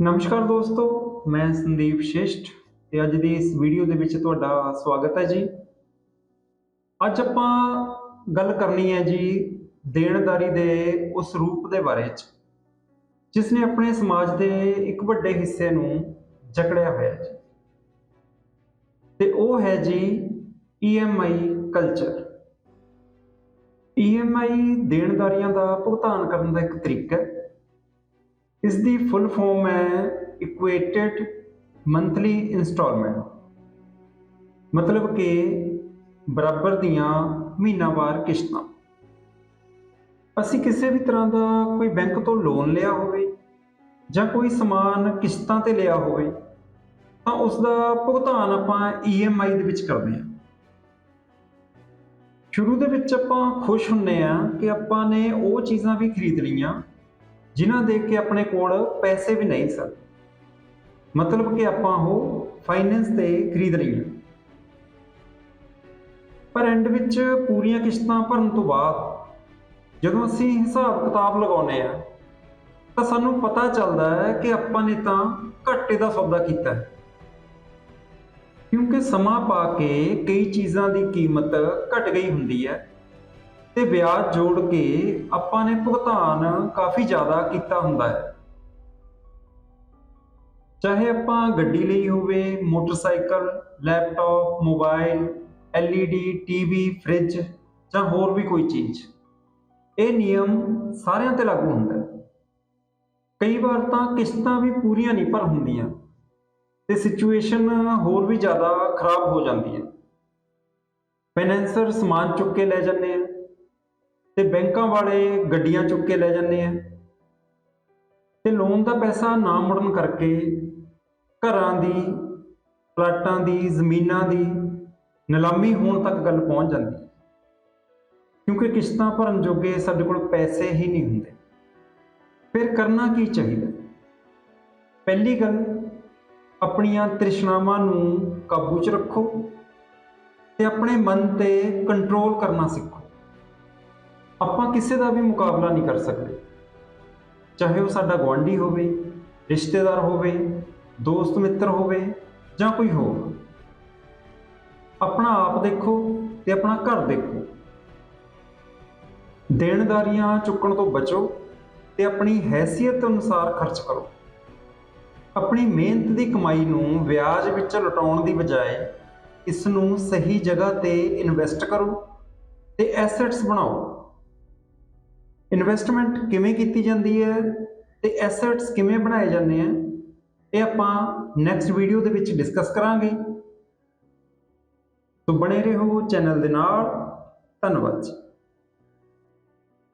ਨਮਸਕਾਰ ਦੋਸਤੋ, ਮੈਂ ਸੰਦੀਪ ਸ਼ਿਸ਼ਟ ਤੇ ਅੱਜ ਦੀ ਇਸ ਵੀਡੀਓ ਦੇ ਵਿੱਚ ਤੁਹਾਡਾ ਸਵਾਗਤ ਹੈ ਜੀ। ਅੱਜ ਆਪਾਂ ਗੱਲ ਕਰਨੀ ਹੈ ਜੀ ਦੇਣਦਾਰੀ ਦੇ ਉਸ ਰੂਪ ਦੇ ਬਾਰੇ ਚ, ਜਿਸ ਨੇ ਆਪਣੇ ਸਮਾਜ ਦੇ ਇੱਕ ਵੱਡੇ ਹਿੱਸੇ ਨੂੰ ਜਕੜਿਆ ਹੋਇਆ ਹੈ ਜੀ। ਤੇ ਉਹ ਹੈ ਜੀ EMI ਕਲਚਰ EMI ਦੇਣਦਾਰੀਆਂ ਦਾ ਭੁਗਤਾਨ ਕਰਨ ਦਾ ਇੱਕ ਤਰੀਕਾ ਹੈ। ਇਸ ਦੀ ਫੁੱਲ ਫਾਰਮ ਹੈ ਇਕੁਏਟਡ ਮੰਥਲੀ ਇਨਸਟਾਲਮੈਂਟ ਮਤਲਬ ਕਿ ਬਰਾਬਰ ਦੀਆਂ ਮਹੀਨਾਵਾਰ ਕਿਸ਼ਤਾਂ। ਅਸੀਂ ਕਿਸੇ ਵੀ ਤਰ੍ਹਾਂ ਦਾ ਕੋਈ ਬੈਂਕ ਤੋਂ ਲੋਨ ਲਿਆ ਹੋਵੇ ਜਾਂ ਕੋਈ ਸਮਾਨ ਕਿਸ਼ਤਾਂ ਤੇ ਲਿਆ ਹੋਵੇ, ਤਾਂ ਉਸ ਦਾ ਭੁਗਤਾਨ ਆਪਾਂ EMI ਦੇ ਵਿੱਚ ਕਰਦੇ ਹਾਂ। ਸ਼ੁਰੂ ਦੇ ਵਿੱਚ ਆਪਾਂ ਖੁਸ਼ ਹੁੰਨੇ ਆ ਕਿ ਆਪਾਂ ਨੇ ਉਹ ਚੀਜ਼ਾਂ ਵੀ ਖਰੀਦ ਲਈਆਂ ਜਿਨ੍ਹਾਂ ਦੇ ਕੇ ਆਪਣੇ ਕੋਲ ਪੈਸੇ ਵੀ ਨਹੀਂ ਸਨ। ਮਤਲਬ ਕਿ ਆਪਾਂ ਉਹ ਫਾਈਨੈਂਸ ਤੇ ਖਰੀਦ ਲਈਆਂ ਪਰ ਐਂਡ ਵਿੱਚ ਪੂਰੀਆਂ ਕਿਸ਼ਤਾਂ ਭਰਨ ਤੋਂ ਬਾਅਦ ਜਦੋਂ ਅਸੀਂ ਹਿਸਾਬ ਕਿਤਾਬ ਲਗਾਉਂਦੇ ਆ ਤਾਂ ਸਾਨੂੰ ਪਤਾ ਚੱਲਦਾ ਹੈ ਕਿ ਆਪਾਂ ਨੇ ਤਾਂ ਘਾਟੇ ਦਾ ਸੌਦਾ ਕੀਤਾ ਹੈ। ਕਿਉਂਕਿ ਸਮਾਂ ਪਾ ਕੇ ਕਈ ਚੀਜ਼ਾਂ ਦੀ ਕੀਮਤ ਘਟ ਗਈ ਹੁੰਦੀ ਹੈ। ਤੇ ਵਿਆਜ ਜੋੜ ਕੇ ਆਪਾਂ ਨੇ ਭੁਗਤਾਨ ਕਾਫੀ ਜ਼ਿਆਦਾ ਕੀਤਾ ਹੁੰਦਾ ਹੈ। ਚਾਹੇ ਆਪਾਂ ਗੱਡੀ ਲਈ ਹੋਵੇ, motorcycle, laptop, mobile LED TV, fridge ਜਾਂ ਹੋਰ ਵੀ ਕੋਈ ਚੀਜ਼। ਇਹ ਨਿਯਮ ਸਾਰਿਆਂ ਤੇ ਲਾਗੂ ਹੁੰਦਾ ਹੈ। ਕਈ ਵਾਰ ਤਾਂ ਕਿਸ਼ਤਾਂ ਵੀ ਪੂਰੀਆਂ ਨਹੀਂ ਭਰ ਹੁੰਦੀਆਂ ਤੇ ਸਿਚੁਏਸ਼ਨ ਹੋਰ ਵੀ ਜ਼ਿਆਦਾ ਖਰਾਬ ਹੋ ਜਾਂਦੀ ਹੈ। ਫਾਈਨੈਂਸਰ ਸਮਾਨ ਚੁੱਕ ਕੇ ਲੈ ਜਾਂਦੇ ਆ। ਤੇ ਬੈਂਕਾਂ ਵਾਲੇ ਗੱਡੀਆਂ ਚੁੱਕ ਕੇ ਲੈ ਜਾਂਦੇ ਆ। ਤੇ ਲੋਨ ਦਾ ਪੈਸਾ ਨਾ ਮੁੜਨ ਕਰਕੇ ਘਰਾਂ ਦੀ ਪਲਾਟਾਂ ਦੀ, ਜ਼ਮੀਨਾਂ ਦੀ ਨਿਲਾਮੀ ਹੋਣ ਤੱਕ ਗੱਲ ਪਹੁੰਚ ਜਾਂਦੀ। ਹੈ ਕਿਉਂਕਿ ਕਿਸ਼ਤਾਂ ਭਰਨ ਜੋਗੇ ਸਾਡੇ ਕੋਲ ਪੈਸੇ ਹੀ ਨਹੀਂ ਹੁੰਦੇ। ਫਿਰ ਕਰਨਾ ਕੀ ਚਾਹੀਦਾ? ਪਹਿਲੀ ਗੱਲ, ਆਪਣੀਆਂ ਤ੍ਰਿਸ਼ਨਾਵਾਂ ਨੂੰ ਕਾਬੂ 'ਚ ਰੱਖੋ ਤੇ ਆਪਣੇ ਮਨ ਤੇ ਕੰਟਰੋਲ ਕਰਨਾ ਸਿੱਖੋ। ਆਪਾਂ ਕਿਸੇ ਦਾ ਵੀ ਮੁਕਾਬਲਾ ਨਹੀਂ ਕਰ ਸਕਦੇ। ਚਾਹੇ ਉਹ ਸਾਡਾ ਗੁਆਂਢੀ ਹੋਵੇ, ਰਿਸ਼ਤੇਦਾਰ ਹੋਵੇ, ਦੋਸਤ ਮਿੱਤਰ ਹੋਵੇ ਜਾਂ ਕੋਈ ਹੋਰ। ਆਪਣਾ ਆਪ ਦੇਖੋ ਤੇ ਆਪਣਾ ਘਰ ਦੇਖੋ। ਦੇਣਦਾਰੀਆਂ ਚੁੱਕਣ ਤੋਂ ਬਚੋ ਤੇ ਆਪਣੀ ਹੈਸੀਅਤ ਅਨੁਸਾਰ ਖਰਚ ਕਰੋ। ਆਪਣੀ ਮਿਹਨਤ ਦੀ ਕਮਾਈ ਨੂੰ ਵਿਆਜ ਵਿੱਚ ਲੁਟਾਉਣ ਦੀ ਬਜਾਏ ਇਸ ਨੂੰ ਸਹੀ ਜਗ੍ਹਾ ਤੇ ਇਨਵੈਸਟ ਕਰੋ ਤੇ ਐਸੈਟਸ ਬਣਾਓ। ਇਨਵੈਸਟਮੈਂਟ ਕਿਵੇਂ ਕੀਤੀ ਜਾਂਦੀ ਹੈ ਤੇ ਐਸੈਟਸ ਕਿਵੇਂ ਬਣਾਏ ਜਾਂਦੇ ਆ, ਇਹ ਆਪਾਂ ਨੈਕਸਟ ਵੀਡੀਓ ਦੇ ਵਿੱਚ ਡਿਸਕਸ ਕਰਾਂਗੇ। ਸੋ ਬਣੇ ਰਹੋ ਚੈਨਲ ਦੇ ਨਾਲ। ਧੰਨਵਾਦ ਜੀ।